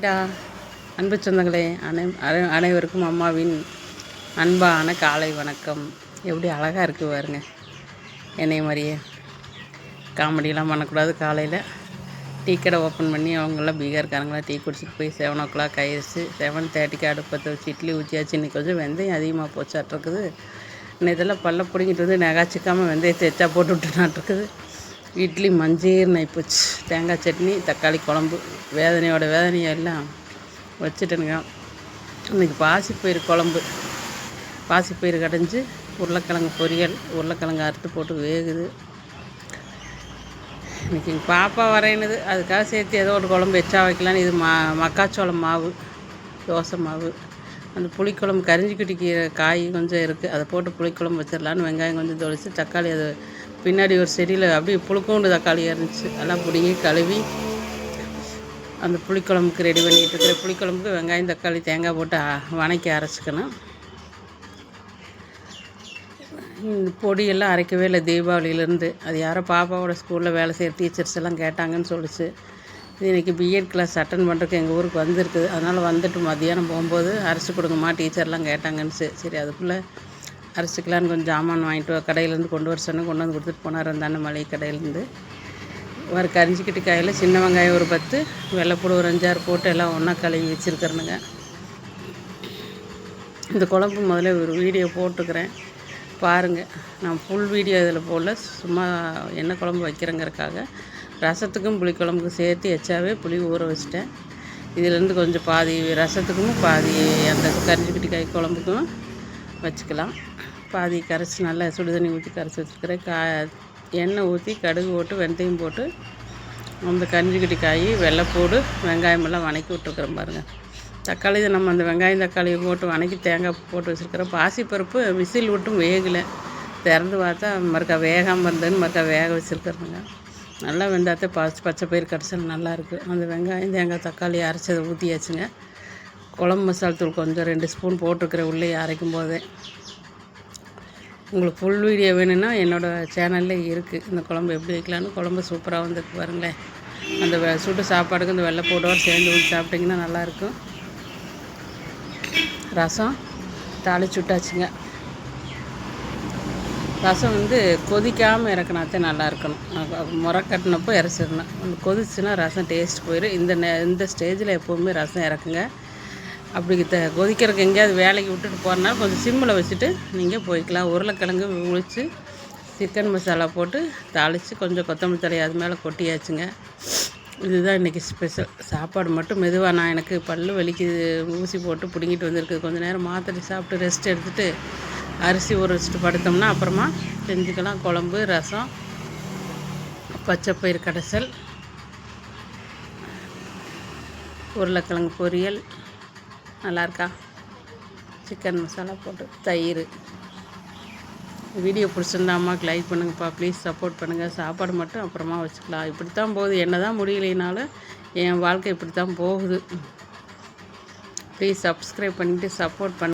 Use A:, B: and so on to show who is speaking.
A: டா அன்பு சொந்தங்களே அனை அனை- அனைவருக்கும் அம்மாவின் அன்பான காலை வணக்கம். எப்படி அழகாக இருக்குது பாருங்க. என்னை மாதிரியே. காமெடியெலாம் பண்ணக்கூடாது காலையில். டீ கடை ஓப்பன் பண்ணி அவங்களாம் பீகார்காரங்களாம் டீ குடிச்சிட்டு போய் செவன் ஓ கிளாக் ஆயிடுச்சு செவன் தேர்ட்டிக்கு அடுப்பத்தை வச்சு இட்லி ஊற்றியாச்சு இன்றைக்கி கொஞ்சம் வெந்தயம் அதிகமாக போச்சாட்டிருக்குது. இன்னும் இதெல்லாம் பல்ல பிடிங்கிட்டு வந்து நகாச்சிக்காமல் வெந்தயத்தை எச்சா போட்டு விட்டுனாட்டிருக்குது. இட்லி மஞ்சீர்னு போச்சு தேங்காய் சட்னி தக்காளி குழம்பு வேதனையோட வேதனையை எல்லாம் வச்சுட்டேனுங்க. இன்றைக்கி பாசிப்பயிறு குழம்பு. பாசிப்பயிறு கடைஞ்சி உருளைக்கிழங்கு பொரியல் உருளைக்கிழங்கு அறுத்து போட்டு வேகுது. இன்றைக்கி எங்கள் பாப்பா வரையினது. அதுக்காக சேர்த்து ஏதோ ஒரு குழம்பு எச்சா வைக்கலான்னு இது மா மக்காச்சோளம் மாவு தோசை மாவு. அந்த புளிக்குழம்பு கரிஞ்சிக்கிட்டி கீரை காய் கொஞ்சம் இருக்குது அதை போட்டு புளிக்குழம்பு வச்சிடலான்னு வெங்காயம் கொஞ்சம் தொளிச்சு தக்காளி அது பின்னாடி ஒரு செடியில் அப்படியே புழுக்கோண்டு தக்காளி இருந்துச்சு. எல்லாம் பிடுங்கி கழுவி அந்த புளிக்குழம்புக்கு ரெடி பண்ணிகிட்டு இருக்கிற புளிக்குழம்புக்கு வெங்காயம் தக்காளி தேங்காய் போட்டு வணக்கி அரைச்சிக்கணும். பொடியெல்லாம் அரைக்கவே இல்லை தீபாவளியிலேருந்து. அது யாரோ பாப்பாவோட ஸ்கூலில் வேலை செய்கிற டீச்சர்ஸ் எல்லாம் கேட்டாங்கன்னு சொல்லிச்சு. இது இன்றைக்கி பிஎட் கிளாஸ் அட்டன் பண்ணுறதுக்கு எங்கள் ஊருக்கு வந்திருக்குது. அதனால் வந்துட்டு மத்தியானம் போகும்போது அரைச்சி கொடுங்கம்மா டீச்சர்லாம் கேட்டாங்கன்னு சரி அதுக்குள்ளே அரிசிக்கலான்னு கொஞ்சம் ஜாமான் வாங்கிட்டு கடையிலேருந்து கொண்டு வர சொன்ன கொண்டு வந்து கொடுத்துட்டு போனார் அந்த அண்ணன் மளிகை கடையிலேருந்து. ஒரு கரிஞ்சிக்கிட்டு காயில் சின்ன வெங்காயம் ஒரு பத்து வெள்ளைப்பூடு ஒரு அஞ்சாறு போட்டு எல்லாம் ஒன்றா கழுவி வச்சுருக்கிறேனுங்க. இந்த குழம்பு முதல்ல ஒரு வீடியோ போட்டுக்கிறேன். பாருங்கள் நான் ஃபுல் வீடியோ இதில் போடல. சும்மா என்ன குழம்பு வைக்கிறேங்கிறக்காக ரசத்துக்கும் புளிக்குழம்புக்கும் சேர்த்து எச்சாவே புளி ஊற வச்சிட்டேன். இதுலேருந்து கொஞ்சம் பாதி ரசத்துக்கும் பாதி அந்த கரிஞ்சிக்கிட்டி காய் குழம்புக்கும் வச்சுக்கலாம். பாதி கரைச்சி நல்லா சுடு தண்ணி ஊற்றி கரைச்சி வச்சுருக்கிறேன். கா எண்ணெய் ஊற்றி கடுகு போட்டு வெந்தயம் போட்டு அந்த கஞ்சிக்கட்டி காய் வெள்ளைப்பூடு வெங்காயமெல்லாம் வணக்கி விட்ருக்குறேன் பாருங்கள் தக்காளி நம்ம அந்த வெங்காயம் தக்காளியை போட்டு வணக்கி தேங்காய் போட்டு வச்சுருக்கிறோம். பாசிப்பருப்பு விசில் விட்டும் வேகலை. திறந்து பார்த்தா மறுக்கா வேகாமல் இருந்ததுன்னு மறுக்கா வேக வச்சுருக்குறேங்க. நல்லா வெந்தாத்த பச்சை பச்சை பயிர் கடைசல் நல்லாயிருக்கு அந்த வெங்காயம் தேங்காய் தக்காளி அரைச்சதை ஊற்றியாச்சுங்க குழம்பு மசாலா தூள் கொஞ்சம் ரெண்டு ஸ்பூன் போட்டிருக்கிறேன் உள்ளே அரைக்கும் போதே. உங்களுக்கு ஃபுல் வீடியோ வேணும்னா என்னோடய சேனலில் இருக்குது இந்த குழம்பு எப்படி வைக்கலான்னு குழம்பு சூப்பராக வந்துருக்கு பாருங்களேன். அந்த வெ சாப்பாடுக்கு இந்த வெள்ளை போட்டோட சேர்ந்து ஊற்றி சாப்பிட்டிங்கன்னா நல்லாயிருக்கும் ரசம் தாளிச்சு விட்டாச்சுங்க. ரசம் வந்து கொதிக்காமல் இறக்கினாத்தே நல்லா இருக்கணும். முறை கட்டினப்போ இறச்சிடணும். கொதிச்சுன்னா ரசம் டேஸ்ட் போயிடும் இந்த நே இந்த ஸ்டேஜில் எப்போவுமே ரசம் இறக்குங்க. அப்படி த கொதிக்கிறதுக்கு எங்கேயாவது வேலைக்கு விட்டுட்டு போகிறனால கொஞ்சம் சிம்மில் வச்சுட்டு நீங்கள் போய்க்கலாம். உருளைக்கிழங்கு உழிச்சு சிக்கன் மசாலா போட்டு தாளித்து கொஞ்சம் கொத்தமல்லி தலை அது மேலே கொட்டியாச்சுங்க. இதுதான் இன்றைக்கி ஸ்பெஷல் சாப்பாடு மட்டும் மெதுவாக நான் எனக்கு பல்லு வலிக்குது ஊசி போட்டு பிடுங்கிட்டு வந்திருக்கு கொஞ்சம் நேரம் மாத்திரை சாப்பிட்டு ரெஸ்ட் எடுத்துகிட்டு அரிசி ஊற வச்சுட்டு படுத்தோம்னா அப்புறமா செஞ்சுக்கலாம். குழம்பு ரசம் பச்சைப்பயிறு கடைசல் உருளைக்கிழங்கு பொரியல் நல்லாயிருக்கா? சிக்கன் மசாலா போட்டு தயிர். வீடியோ பிடிச்சிருந்தாம்மாக்கு லைக் பண்ணுங்கப்பா ப்ளீஸ் சப்போர்ட் பண்ணுங்கள் சாப்பாடு மட்டும் அப்புறமா வச்சுக்கலாம். இப்படி தான் போகுது. என்ன தான் முடியலைனாலும் என் வாழ்க்கை இப்படி தான் போகுது. ப்ளீஸ் சப்ஸ்கிரைப் பண்ணிவிட்டு சப்போர்ட் பண்ணு.